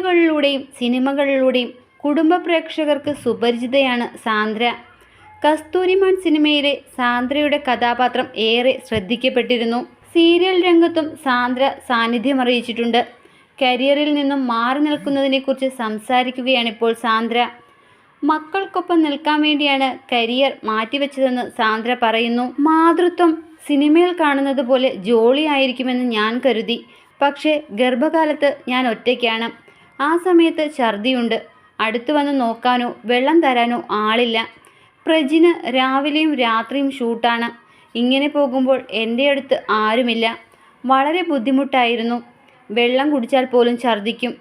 സീരിയലുകളിലൂടെയും സിനിമകളിലൂടെയും കുടുംബ പ്രേക്ഷകർക്ക് സുപരിചിതയാണ് സാന്ദ്ര. കസ്തൂരിമാൻ സിനിമയിലെ സാന്ദ്രയുടെ കഥാപാത്രം ഏറെ ശ്രദ്ധിക്കപ്പെട്ടിരുന്നു. സീരിയൽ രംഗത്തും സാന്ദ്ര സാന്നിധ്യം അറിയിച്ചിട്ടുണ്ട് കരിയറിൽ നിന്നും മാറി നിൽക്കുന്നതിനെക്കുറിച്ച് സംസാരിക്കുകയാണിപ്പോൾ സാന്ദ്ര. മക്കൾക്കൊപ്പം നിൽക്കാൻ വേണ്ടിയാണ് കരിയർ മാറ്റിവെച്ചതെന്ന് സാന്ദ്ര പറയുന്നു. മാതൃത്വം സിനിമയിൽ കാണുന്നത് പോലെ ജോളിയായിരിക്കുമെന്ന് ഞാൻ കരുതി. പക്ഷേ ഗർഭകാലത്ത് ഞാൻ ഒറ്റയ്ക്കാണ്. ആ സമയത്ത് ഛർദിയുണ്ട്. അടുത്തു വന്ന് നോക്കാനോ വെള്ളം തരാനോ ആളില്ല. പ്രജിന് രാവിലെയും രാത്രിയും ഷൂട്ടാണ്. ഇങ്ങനെ പോകുമ്പോൾ എന്റെ അടുത്ത് ആരുമില്ല. വളരെ ബുദ്ധിമുട്ടായിരുന്നു. വെള്ളം കുടിച്ചാൽ പോലും ഛർദിക്കും.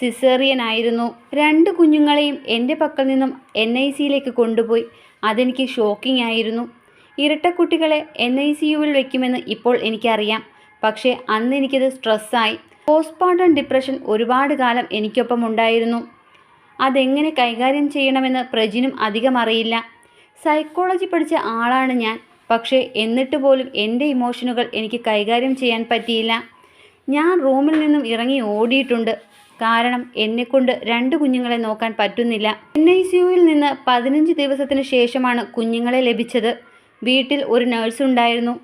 സിസേറിയൻ ആയിരുന്നു രണ്ട് കുഞ്ഞുങ്ങളെയും എന്റെ പക്കൽ നിന്നും എൻ ഐ സിയിലേക്ക് കൊണ്ടുപോയി. അതെനിക്ക് ഷോക്കിംഗ് ആയിരുന്നു. ഇരട്ടക്കുട്ടികളെ എൻ ഐ സി യുവിൽ വയ്ക്കുമെന്ന് ഇപ്പോൾ എനിക്കറിയാം. പക്ഷേ അന്ന് എനിക്കത് സ്ട്രെസ്സായി. പോസ്റ്റ്മോർട്ടം ഡിപ്രഷൻ ഒരുപാട് കാലം എനിക്കൊപ്പം ഉണ്ടായിരുന്നു അതെങ്ങനെ കൈകാര്യം ചെയ്യണമെന്ന് പ്രജിനും അധികം അറിയില്ല. സൈക്കോളജി പഠിച്ച ആളാണ് ഞാൻ. പക്ഷേ എന്നിട്ട് പോലും എന്റെ ഇമോഷനുകൾ എനിക്ക് കൈകാര്യം ചെയ്യാൻ പറ്റിയില്ല. ഞാൻ റൂമിൽ നിന്നും ഇറങ്ങി ഓടിയിട്ടുണ്ട്. കാരണം എന്നെക്കൊണ്ട് രണ്ട് കുഞ്ഞുങ്ങളെ നോക്കാൻ പറ്റുന്നില്ല. എൻ ഐ സിയുവിൽ നിന്ന് പതിനഞ്ച് ദിവസത്തിന് ശേഷമാണ് കുഞ്ഞുങ്ങളെ ലഭിച്ചത്. വീട്ടിൽ ഒരു നഴ്സ് ഉണ്ടായിരുന്നു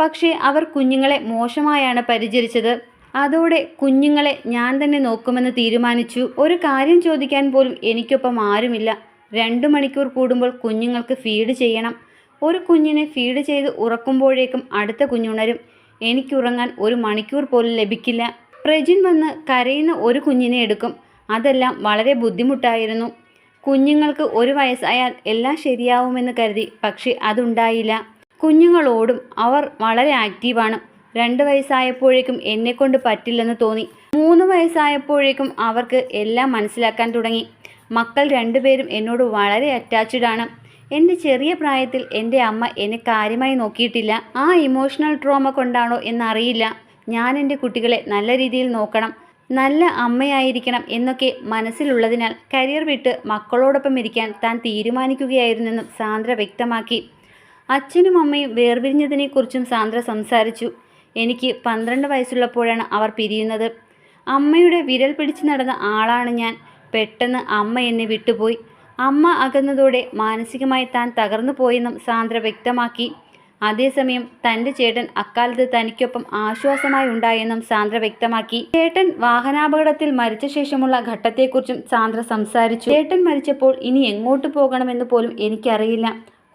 പക്ഷേ അവർ കുഞ്ഞുങ്ങളെ മോശമായാണ് പരിചരിച്ചത്. അതോടെ കുഞ്ഞുങ്ങളെ ഞാൻ തന്നെ നോക്കുമെന്ന് തീരുമാനിച്ചു. ഒരു കാര്യം ചോദിക്കാൻ പോലും എനിക്കൊപ്പം ആരുമില്ല. രണ്ട് മണിക്കൂർ കൂടുമ്പോൾ കുഞ്ഞുങ്ങൾക്ക് ഫീഡ് ചെയ്യണം. ഒരു കുഞ്ഞിനെ ഫീഡ് ചെയ്ത് ഉറക്കുമ്പോഴേക്കും അടുത്ത കുഞ്ഞുണരും. എനിക്കുറങ്ങാൻ ഒരു മണിക്കൂർ പോലും ലഭിക്കില്ല. പ്രജിൻ വന്ന് കരയുന്ന ഒരു കുഞ്ഞിനെ എടുക്കും. അതെല്ലാം വളരെ ബുദ്ധിമുട്ടായിരുന്നു. കുഞ്ഞുങ്ങൾക്ക് ഒരു വയസ്സായാൽ എല്ലാം ശരിയാവുമെന്ന് കരുതി പക്ഷേ അതുണ്ടായില്ല. കുഞ്ഞുങ്ങൾ ഓടും അവർ വളരെ ആക്റ്റീവാണ് രണ്ട് വയസ്സായപ്പോഴേക്കും എന്നെക്കൊണ്ട് പറ്റില്ലെന്ന് തോന്നി. മൂന്ന് വയസ്സായപ്പോഴേക്കും അവർക്ക് എല്ലാം മനസ്സിലാക്കാൻ തുടങ്ങി. മക്കൾ രണ്ടുപേരും എന്നോട് വളരെ അറ്റാച്ച്ഡ് ആണ്. എന്റെ ചെറിയ പ്രായത്തിൽ എന്റെ അമ്മ എന്നെ കാര്യമായി നോക്കിയിട്ടില്ല. ആ ഇമോഷണൽ ട്രോമ കൊണ്ടാണോ എന്നറിയില്ല. ഞാൻ എന്റെ കുട്ടികളെ നല്ല രീതിയിൽ നോക്കണം. നല്ല അമ്മയായിരിക്കണം എന്നൊക്കെ മനസ്സിലുള്ളതിനാൽ കരിയർ വിട്ട് മക്കളോടൊപ്പം ഇരിക്കാൻ താൻ തീരുമാനിക്കുകയായിരുന്നെന്നും സാന്ദ്ര വ്യക്തമാക്കി. അച്ഛനും അമ്മയും വേർപിരിഞ്ഞതിനെക്കുറിച്ചും സാന്ദ്ര സംസാരിച്ചു. എനിക്ക് പന്ത്രണ്ട് വയസ്സുള്ളപ്പോഴാണ് അവർ പിരിയുന്നത്. അമ്മയുടെ വിരൽ പിടിച്ച് നടന്ന ആളാണ് ഞാൻ. പെട്ടെന്ന് അമ്മ എന്നെ വിട്ടുപോയി. അമ്മ അകന്നതോടെ മാനസികമായി താൻ തകർന്നു പോയെന്നും സാന്ദ്ര വ്യക്തമാക്കി. അതേസമയം തന്റെ ചേട്ടൻ അക്കാലത്ത് തനിക്കൊപ്പം ആശ്വാസമായി ഉണ്ടായെന്നും സാന്ദ്ര വ്യക്തമാക്കി. ചേട്ടൻ വാഹനാപകടത്തിൽ മരിച്ച ശേഷമുള്ള ഘട്ടത്തെക്കുറിച്ചും സാന്ദ്ര സംസാരിച്ചു. ചേട്ടൻ മരിച്ചപ്പോൾ ഇനി എങ്ങോട്ട് പോകണമെന്ന് പോലും എനിക്കറിയില്ല.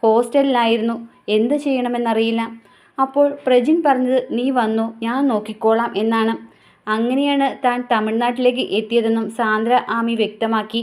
ഹോസ്റ്റലിലായിരുന്നു. എന്ത് ചെയ്യണമെന്നറിയില്ല. അപ്പോൾ പ്രജിൻ പറഞ്ഞത് നീ വന്നു ഞാൻ നോക്കിക്കോളാം എന്നാണ്. അങ്ങനെയാണ് താൻ തമിഴ്നാട്ടിലേക്ക് എത്തിയതെന്നും സാന്ദ്ര ആമി വ്യക്തമാക്കി.